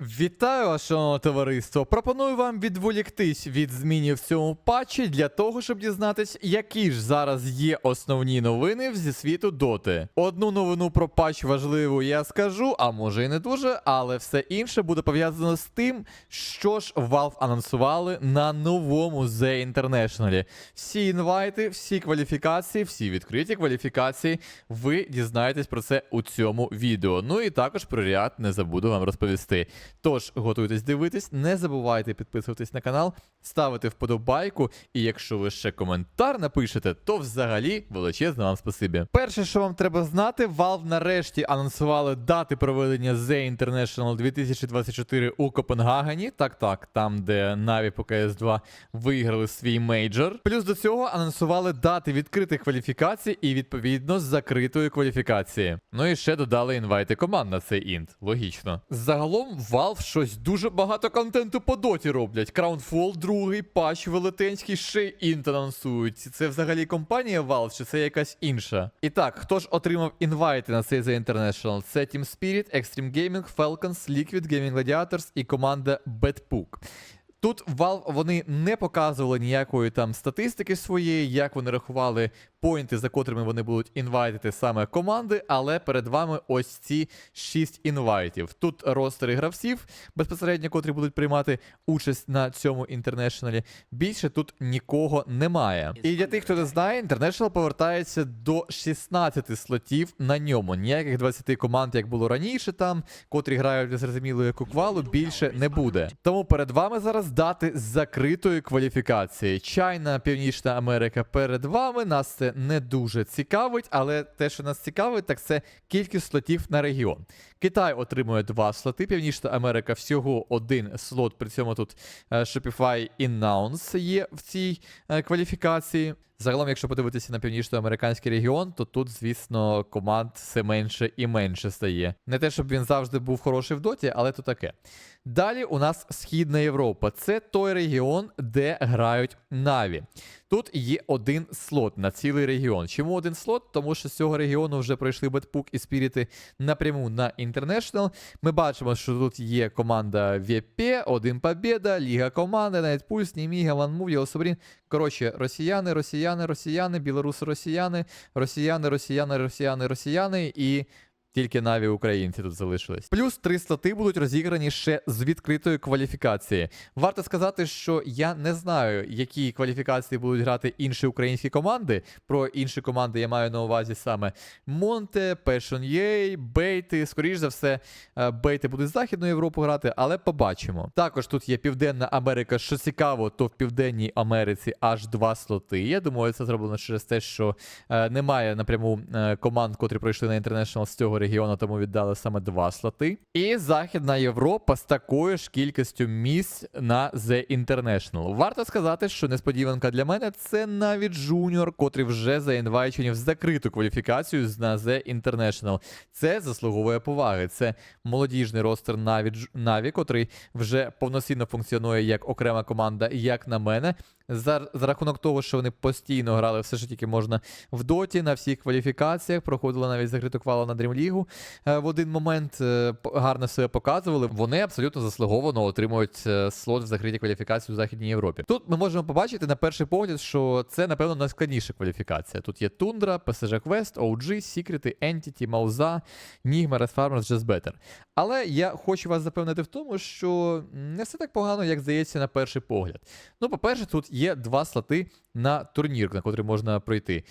Вітаю, вас, шановне товариство! Пропоную вам відволіктись від змінів в цьому патчі для того, щоб дізнатись, які ж зараз є основні новини зі світу доти. Одну новину про патч важливу я скажу, а може і не дуже, але все інше буде пов'язано з тим, що ж Valve анонсували на новому The International. Всі інвайти, всі кваліфікації, всі відкриті кваліфікації. Ви дізнаєтесь про це у цьому відео. Ну і також про ряд не забуду вам розповісти. Тож готуйтесь дивитись, не забувайте підписуватись на канал, ставити вподобайку, і якщо ви ще коментар напишете, то взагалі величезне вам спасибі. Перше, що вам треба знати, Valve нарешті анонсували дати проведення The International 2024 у Копенгагені. Так, так, там, де Na'Vi по CS2 виграли свій мейджор. Плюс до цього анонсували дати відкритих кваліфікацій і відповідно закритої кваліфікації. Ну і ще додали інвайти команд на цей інт. Логічно. Загалом Valve щось дуже багато контенту по доті роблять. Crownfall, другий патч велетенський, ще й інт анонсують. Це взагалі компанія Valve чи це якась інша? І так, хто ж отримав інвайти на цей The International? Це Team Spirit, Extreme Gaming, Falcons, Liquid, Gaming Gladiators і команда Bedpook. Тут Valve вони не показували ніякої там статистики своєї, як вони рахували поінти, за котрими вони будуть інвайтити саме команди, але перед вами ось ці 6 інвайтів. Тут ростери гравців, безпосередньо, котрі будуть приймати участь на цьому інтернешналі. Більше тут нікого немає. І для тих, хто не знає, інтернешнл повертається до 16 слотів на ньому. Ніяких 20 команд, як було раніше, там, котрі грають незрозумілою куквалу, більше не буде. Тому перед вами зараз дати закритої кваліфікації. Чайна, Північна Америка перед вами. Нас це не дуже цікавить, але те, що нас цікавить, так це кількість слотів на регіон. Китай отримує два слоти, Північна Америка всього один слот. При цьому тут е, Shopify Announce є в цій е, кваліфікації. Загалом, якщо подивитися на північноамериканський регіон, то тут, звісно, команд все менше і менше стає. Не те, щоб він завжди був хороший в доті, але то таке. Далі у нас Східна Європа. Це той регіон, де грають Наві. Тут є один слот на цілий регіон. Чому один слот? Тому що з цього регіону вже пройшли Бетпук і Спіріти напряму на International. Ми бачимо, що тут є команда ВП, один Побєда, Ліга команди, навіть Пульс, Німіга, Ванмув, Єлособрін. Коротше, росіяни, росіяни, росіяни, білоруси, росіяни, росіяни, росіяни, росіяни, росіяни і. Тільки наві українці тут залишились. Плюс три слоти будуть розіграні ще з відкритої кваліфікації. Варто сказати, що я не знаю, які кваліфікації будуть грати інші українські команди. Про інші команди я маю на увазі саме Монте, Passion.ua, Бейти. Скоріш за все, Бейти будуть з Західної Європи грати, але побачимо. Також тут є Південна Америка. Що цікаво, то в Південній Америці аж два слоти. Я думаю, це зроблено через те, що е, немає напряму е, команд, котрі пройшли на інтернешнл з цього регіону, тому віддали саме два слоти. І Західна Європа з такою ж кількістю місць на The International. Варто сказати, що несподіванка для мене це навіть Junior, котрі вже заінвайчені в закриту кваліфікацію на The International. Це заслуговує поваги. Це молодіжний ростер Наві, Наві, котрий вже повноцінно функціонує як окрема команда, як на мене. За, за рахунок того, що вони постійно грали все, що тільки можна в доті, на всіх кваліфікаціях, проходили навіть закриту квалу на Дрімлігу. Е, в один момент е, гарно себе показували. Вони абсолютно заслуговано отримують е, слот в закритій кваліфікації у Західній Європі. Тут ми можемо побачити на перший погляд, що це, напевно, найскладніша кваліфікація. Тут є Тундра, PSG Quest, OG, Секрети, Entity, Мауза, Red Farmers, Just Better. Але я хочу вас запевнити в тому, що не все так погано, як здається на перший погляд. Ну, по-перше, тут є два слоти на турнір, на котрий можна пройти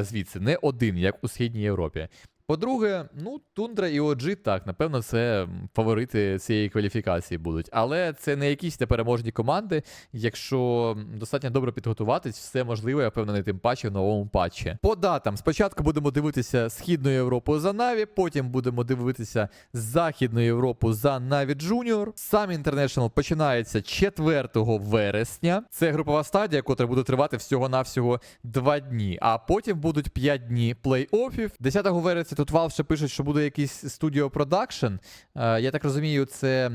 звідси, не один, як у Східній Європі. По-друге, ну, Тундра і OG, так, напевно, це фаворити цієї кваліфікації будуть. Але це не якісь непереможні команди. Якщо достатньо добре підготуватись, все можливо, я впевнений, тим паче в новому патчі. По датам, спочатку будемо дивитися Східну Європу за Наві, потім будемо дивитися Західну Європу за Наві Junior. Сам International починається 4 вересня. Це групова стадія, котра буде тривати всього-навсього 2 дні. А потім будуть 5 дні плей-оффів. 10 вересня тут Valve ще пишуть, що буде якийсь студіо Production. Е, я так розумію, це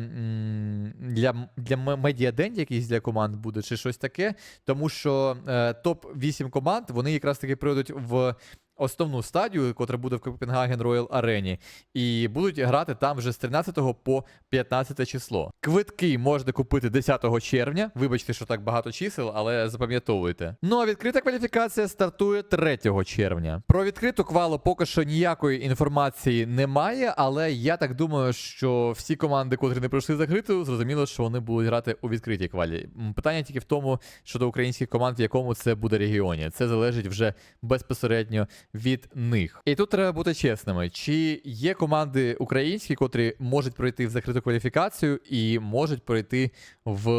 для, для медіадень якийсь для команд буде, чи щось таке. Тому що е, топ-8 команд вони якраз таки прийдуть в основну стадію, котра буде в Копенгаген Роyal Арені, і будуть грати там вже з 13 по 15 число. Квитки можна купити 10 червня. Вибачте, що так багато чисел, але запам'ятовуйте. Ну а відкрита кваліфікація стартує 3 червня. Про відкриту квалу поки що ніякої інформації немає, але я так думаю, що всі команди, котрі не пройшли закриту, зрозуміло, що вони будуть грати у відкритій квалі. Питання тільки в тому, щодо українських команд, в якому це буде регіоні. Це залежить вже безпосередньо від них. І тут треба бути чесними: чи є команди українські, котрі можуть пройти в закриту кваліфікацію і можуть пройти в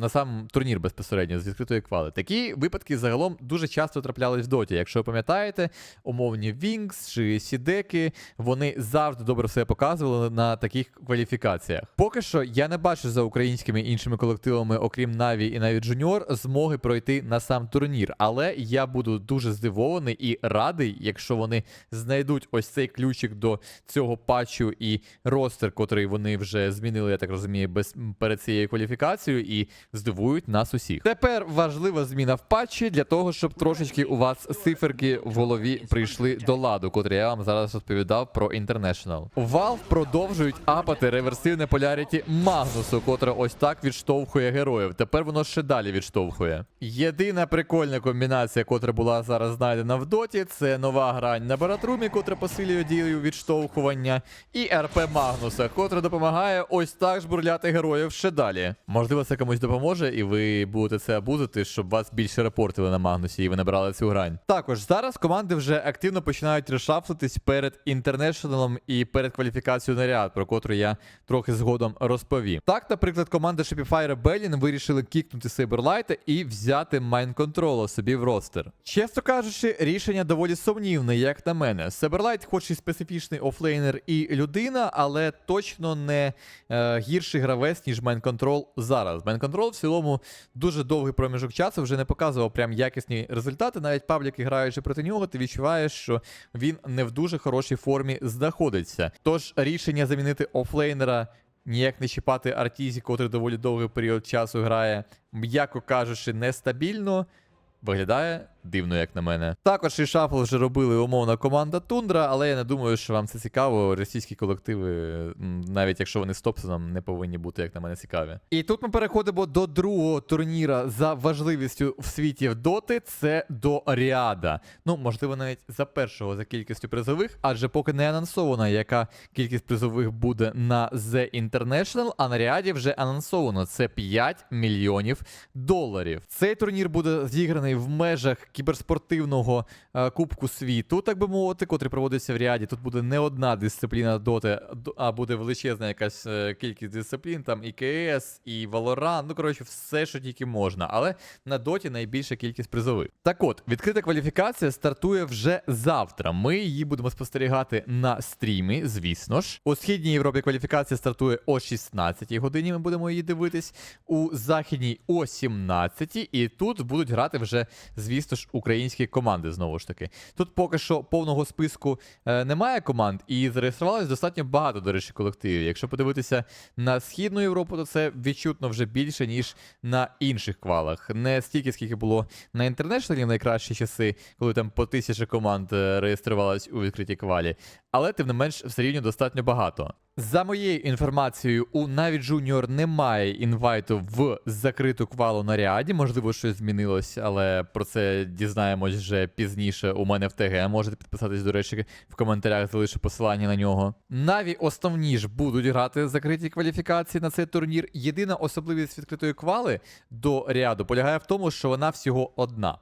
на сам турнір безпосередньо з відкритої квали. Такі випадки загалом дуже часто траплялись в доті. Якщо ви пам'ятаєте, умовні Вінкс чи Сідеки, вони завжди добре все показували на таких кваліфікаціях. Поки що я не бачу за українськими іншими колективами, окрім Наві і навіть Junior, змоги пройти на сам турнір. Але я буду дуже здивований і радий, якщо вони знайдуть ось цей ключик до цього патчу і ростер, котрий вони вже змінили, я так розумію, без перед цією кваліфікацією, і здивують нас усіх. Тепер важлива зміна в патчі для того, щоб трошечки у вас циферки в голові прийшли до ладу, котрі я вам зараз розповідав про International. Valve продовжують апати реверсивне поляріті Магнусу, котре ось так відштовхує героїв. Тепер воно ще далі відштовхує. Єдина прикольна комбінація, котра була зараз знайдена в доті, це нова грань на баратрумі, котра посилює дію відштовхування, і РП Магнуса, котра допомагає ось так жбурляти героїв ще далі. Можливо, це комусь допоможе, і ви будете це абузити, щоб вас більше репортили на Магнусі, і ви набрали цю грань. Також зараз команди вже активно починають решафлитись перед інтернешналом і перед кваліфікацією на ряд, про котру я трохи згодом розповім. Так, наприклад, команда Shopify Rebellion вирішили кікнути Saberlight і взяти Control собі в ростер. Чесно кажучи, рішення доволі сумнівне, як на мене. Saberlight хоч і специфічний офлейнер і людина, але точно не е, гірший гравець, ніж Mind Control зараз. Бенконтрол в цілому дуже довгий проміжок часу вже не показував прям якісні результати. Навіть пабліки граючи проти нього, ти відчуваєш, що він не в дуже хорошій формі знаходиться. Тож рішення замінити офлейнера. Ніяк не чіпати Артізі, котрий доволі довгий період часу грає, м'яко кажучи, нестабільно. Виглядає дивно, як на мене. Також і шафл вже робили умовна команда Тундра, але я не думаю, що вам це цікаво. Російські колективи, навіть якщо вони з Топсоном, не повинні бути, як на мене, цікаві. І тут ми переходимо до другого турніра за важливістю в світі в доти. Це до Ріада. Ну, можливо, навіть за першого за кількістю призових, адже поки не анонсовано, яка кількість призових буде на The International, а на Ріаді вже анонсовано. Це 5 мільйонів доларів. Цей турнір буде зіграний в межах кіберспортивного е, Кубку світу, так би мовити, котрий проводиться в Ріаді. Тут буде не одна дисципліна доти, а буде величезна якась е, кількість дисциплін, там і КС, і Valorant, ну коротше, все, що тільки можна. Але на доті найбільша кількість призових. Так от, відкрита кваліфікація стартує вже завтра. Ми її будемо спостерігати на стрімі, звісно ж. У східній Європі кваліфікація стартує о 16 годині. Ми будемо її дивитись. У західній о 17 і тут будуть грати вже, звісно ж, українські команди знову ж таки. Тут поки що повного списку е, немає команд, і зареєструвалось достатньо багато, до речі, колективів. Якщо подивитися на східну Європу, то це відчутно вже більше, ніж на інших квалах. Не стільки, скільки було на інтернешналі в найкращі часи, коли там по тисячі команд е, реєструвалось у відкритій квалі. Але тим не менш все рівно достатньо багато. За моєю інформацією, у навіть Junior немає інвайту в закриту квалу на ряді. Можливо, щось змінилось, але про це дізнаємось вже пізніше. У мене в ТГ. Можете підписатись, до речі, в коментарях залишу посилання на нього. Наві основні ж будуть грати закриті кваліфікації на цей турнір. Єдина особливість відкритої квали до ряду полягає в тому, що вона всього одна.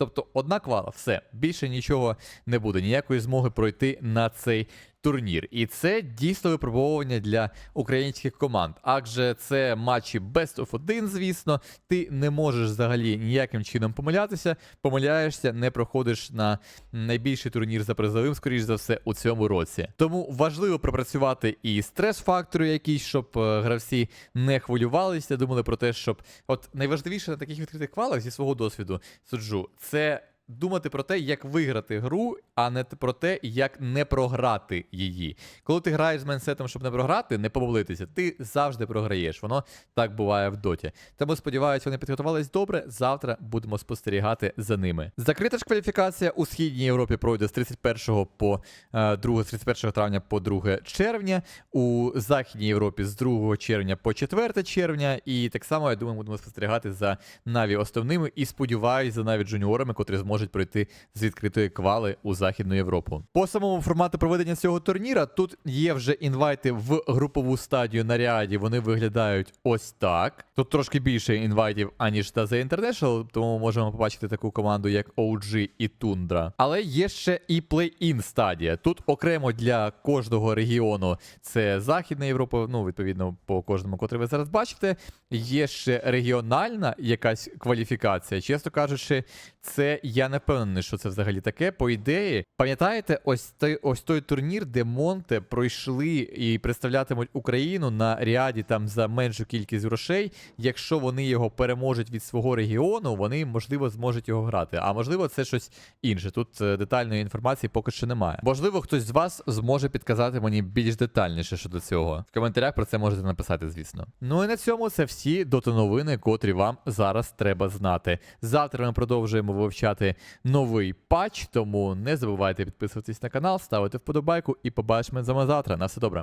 Тобто одна квала, все, більше нічого не буде, ніякої змоги пройти на цей турнір. І це дійсно випробовування для українських команд. Адже це матчі Best of 1, звісно. Ти не можеш взагалі ніяким чином помилятися. Помиляєшся, не проходиш на найбільший турнір за призовим, скоріш за все, у цьому році. Тому важливо пропрацювати і стрес-фактори якісь, щоб е, гравці не хвилювалися, думали про те, щоб от найважливіше на таких відкритих квалах зі свого досвіду суджу, це думати про те, як виграти гру, а не про те, як не програти її. Коли ти граєш з майнсетом, щоб не програти, не помилитися, ти завжди програєш. Воно так буває в доті. Тому сподіваюся, вони підготувались добре. Завтра будемо спостерігати за ними. Закрита ж кваліфікація у східній Європі пройде з 31 по е, 2, з 31 травня по 2 червня, у західній Європі з 2 червня по 4 червня. І так само, я думаю, будемо спостерігати за Наві основними і сподіваюся за навіть жуніорами, котрі зможуть пройти з відкритої квали у Західну Європу. По самому формату проведення цього турніра тут є вже інвайти в групову стадію на ряді. Вони виглядають ось так. Тут трошки більше інвайтів, аніж та The International, тому ми можемо побачити таку команду, як OG і Тундра. Але є ще і плей-ін стадія. Тут окремо для кожного регіону це Західна Європа, ну відповідно по кожному, котрий ви зараз бачите. Є ще регіональна якась кваліфікація. Чесно кажучи, це я не впевнений, що це взагалі таке. По ідеї, пам'ятаєте, ось той ось той турнір, де Монте пройшли і представлятимуть Україну на ряді там за меншу кількість грошей. Якщо вони його переможуть від свого регіону, вони можливо зможуть його грати. А можливо, це щось інше. Тут е, детальної інформації поки що немає. Можливо, хтось з вас зможе підказати мені більш детальніше щодо цього. В коментарях про це можете написати, звісно. Ну і на цьому це всі дота-новини, котрі вам зараз треба знати. Завтра ми продовжуємо вивчати новий патч, тому не забувайте підписуватись на канал, ставити вподобайку і побачимо з вами завтра. На все добре.